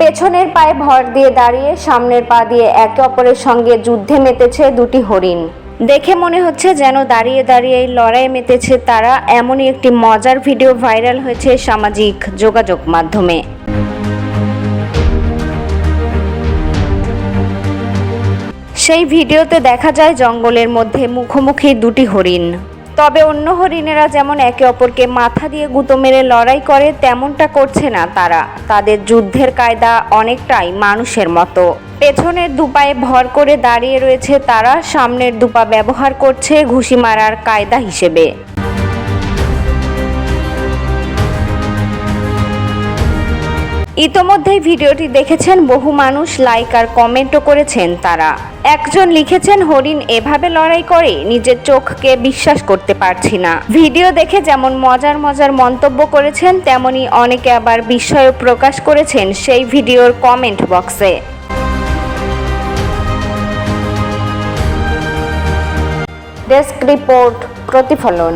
পেছনের পায়ে ভর দিয়ে দাঁড়িয়ে, সামনের পা দিয়ে একে অপরের সঙ্গে যুদ্ধে মেতেছে দুটি হরিণ। দেখে মনে হচ্ছে যেন দাঁড়িয়ে দাঁড়িয়ে এই লড়াই মেতেছে তারা, এমনই একটি মজার ভিডিও ভাইরাল হয়েছে সামাজিক যোগাযোগ মাধ্যমে। সেই ভিডিওতে দেখা যায় জঙ্গলের মধ্যে মুখোমুখি দুটি হরিণ। তবে অন্য হরিণেরা যেমন একে অপরকে মাথা দিয়ে গুঁতো মেরে লড়াই করে, তেমনটা করছে না তারা। তাদের যুদ্ধের কায়দা অনেকটাই মানুষের মতো। পেছনের দুপায়ে ভর করে দাঁড়িয়ে রয়েছে তারা, সামনের দুপা ব্যবহার করছে ঘুষি মারার কায়দা হিসেবে। ইতোমধ্যেই ভিডিওটি দেখেছেন বহু মানুষ, লাইক আর কমেন্টও করেছেন তারা। একজন লিখেছেন, হরিণ এভাবে লড়াই করে, নিজের চোখকে বিশ্বাস করতে পারছি না। ভিডিও দেখে যেমন মজার মজার মন্তব্য করেছেন, তেমনি অনেকে আবার বিস্ময় প্রকাশ করেছেন সেই ভিডিওর কমেন্ট বক্সে। ডেস্ক রিপোর্ট, প্রতিফলন।